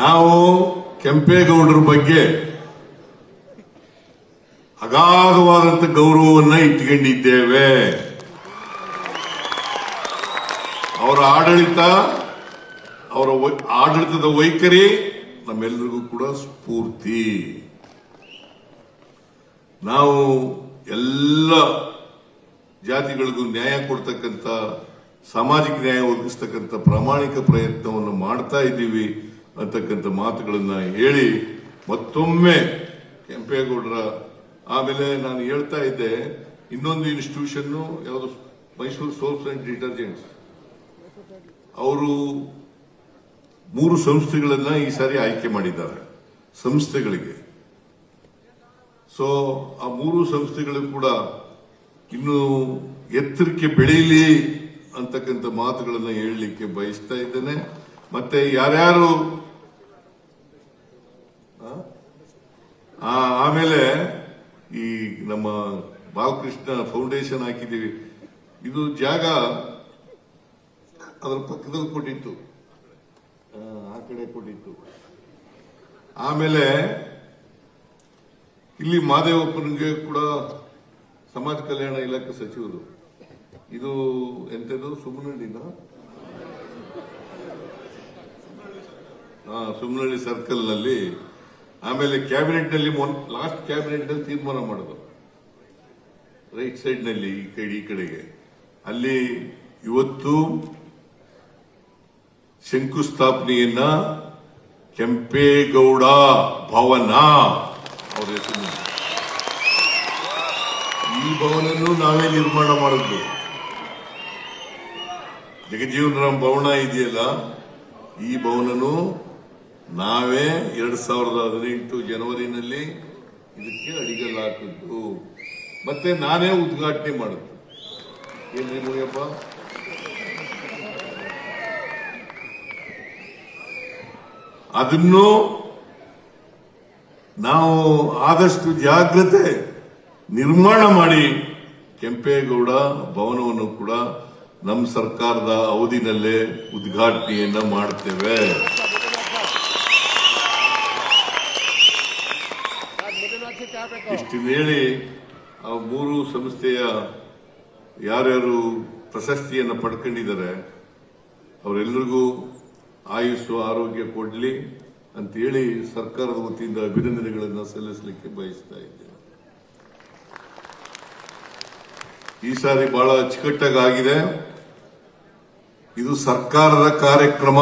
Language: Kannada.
ನಾವು ಕೆಂಪೇಗೌಡರ ಬಗ್ಗೆ ಅಗಾಧವಾದಂತ ಗೌರವವನ್ನ ಇಟ್ಕೊಂಡಿದ್ದೇವೆ. ಅವರ ಆಡಳಿತ, ಅವರ ಆಡಳಿತದ ವೈಖರಿ ನಮ್ಮೆಲ್ಲರಿಗೂ ಕೂಡ ಸ್ಫೂರ್ತಿ. ನಾವು ಎಲ್ಲ ಜಾತಿಗಳಿಗೂ ನ್ಯಾಯ ಕೊಡ್ತಕ್ಕಂಥ, ಸಾಮಾಜಿಕ ನ್ಯಾಯ ಒದಗಿಸ್ತಕ್ಕಂಥ ಪ್ರಾಮಾಣಿಕ ಪ್ರಯತ್ನವನ್ನು ಮಾಡ್ತಾ ಇದ್ದೀವಿ. ಅಂತಕ್ಕಂಥ ಮಾತುಗಳನ್ನು ಹೇಳಿ ಮತ್ತೊಮ್ಮೆ ಕೆಂಪೇಗೌಡರ, ಆಮೇಲೆ ನಾನು ಹೇಳ್ತಾ ಇದ್ದೆ, ಇನ್ನೊಂದು ಇನ್ಸ್ಟಿಟ್ಯೂಷನ್ ಯಾವುದು ಮೈಸೂರು ಸೋಪ್ಸ್ ಅಂಡ್ ಡಿಟರ್ಜೆಂಟ್ಸ್ ಅವರು ಮೂರು ಸಂಸ್ಥೆಗಳನ್ನ ಈ ಸಾರಿ ಆಯ್ಕೆ ಮಾಡಿದ್ದಾರೆ, ಸಂಸ್ಥೆಗಳಿಗೆ. ಸೊ ಆ ಮೂರು ಸಂಸ್ಥೆಗಳು ಕೂಡ ಇನ್ನು ಎತ್ತರಕ್ಕೆ ಬೆಳೀಲಿ ಅಂತಕ್ಕಂಥ ಮಾತುಗಳನ್ನು ಹೇಳಲಿಕ್ಕೆ ಬಯಸ್ತಾ ಇದ್ದೇನೆ. ಮತ್ತೆ ಯಾರ್ಯಾರು ಆಮೇಲೆ ಈ ನಮ್ಮ ಬಾಲಕೃಷ್ಣ ಫೌಂಡೇಶನ್ ಹಾಕಿದ್ದೀವಿ. ಇದು ಜಾಗ ಅದರ ಪಕ್ಕದಲ್ಲಿ ಕೊಟ್ಟಿತ್ತು. ಆ, ಕಡೆ ಕೊಟ್ಟಿತ್ತು. ಆಮೇಲೆ ಇಲ್ಲಿ ಮಾದೇವಪ್ಪನಿಗೆ ಕೂಡ ಸಮಾಜ ಕಲ್ಯಾಣ ಇಲಾಖೆ ಸಚಿವರು. ಇದು ಎಂಥದ್ದು? ಸುಮ್ಮನಹಳ್ಳಿನ ಸುಮ್ಮನಹಳ್ಳಿ ಸರ್ಕಲ್ನಲ್ಲಿ ಆಮೇಲೆ ಕ್ಯಾಬಿನೆಟ್ನಲ್ಲಿ ಲಾಸ್ಟ್ ಕ್ಯಾಬಿನೆಟ್ನಲ್ಲಿ ತೀರ್ಮಾನ ಮಾಡೋದು. ರೈಟ್ ಸೈಡ್ನಲ್ಲಿ ಈ ಕಡೆ, ಈ ಕಡೆಗೆ. ಅಲ್ಲಿ ಇವತ್ತು ಶಂಕುಸ್ಥಾಪನೆಯನ್ನ ಕೆಂಪೇಗೌಡ ಭವನ ಅವರ ಹೆಸರು. ಈ ಭವನನ್ನು ನಾವೇ ನಿರ್ಮಾಣ ಮಾಡಿದ್ದು ಜಗಜೀವನ ರಾಮ್ ಭವನ ಇದೆಯಲ್ಲ, ಈ ಭವನನು ನಾವೇ ಎರಡ್ ಸಾವಿರದ ಹದಿನೆಂಟು ಜನವರಿನಲ್ಲಿ ಇದಕ್ಕೆ ಅಡಿಗಲ್ ಹಾಕಿದ್ದು ಮತ್ತೆ ನಾನೇ ಉದ್ಘಾಟನೆ ಮಾಡಿದ್ದು ಏನ್ರಿ ಮುಗಿಯಪ್ಪ ಅದನ್ನು ನಾವು ಆದಷ್ಟು ಜಾಗ್ರತೆ ನಿರ್ಮಾಣ ಮಾಡಿ ಕೆಂಪೇಗೌಡ ಭವನವನ್ನು ಕೂಡ ನಮ್ಮ ಸರ್ಕಾರದ ಅವಧಿನಲ್ಲೇ ಉದ್ಘಾಟನೆಯನ್ನ ಮಾಡ್ತೇವೆ. ಇಷ್ಟು ವೇಳೆ ಆ ಮೂರು ಸಂಸ್ಥೆಯ ಯಾರ್ಯಾರು ಪ್ರಶಸ್ತಿಯನ್ನು ಪಡ್ಕೊಂಡಿದ್ದಾರೆ ಅವರೆಲ್ಲರಿಗೂ ಆಯುಸ್ಸು ಆರೋಗ್ಯ ಕೊಡಲಿ ಅಂತೇಳಿ ಸರ್ಕಾರದ ವತಿಯಿಂದ ಅಭಿನಂದನೆಗಳನ್ನು ಸಲ್ಲಿಸಲಿಕ್ಕೆ ಬಯಸ್ತಾ ಇದ್ದೇನೆ. ಈ ಸಾರಿ ಬಹಳ ಅಚ್ಚುಕಟ್ಟಾಗಿದೆ ಇದು ಸರ್ಕಾರದ ಕಾರ್ಯಕ್ರಮ.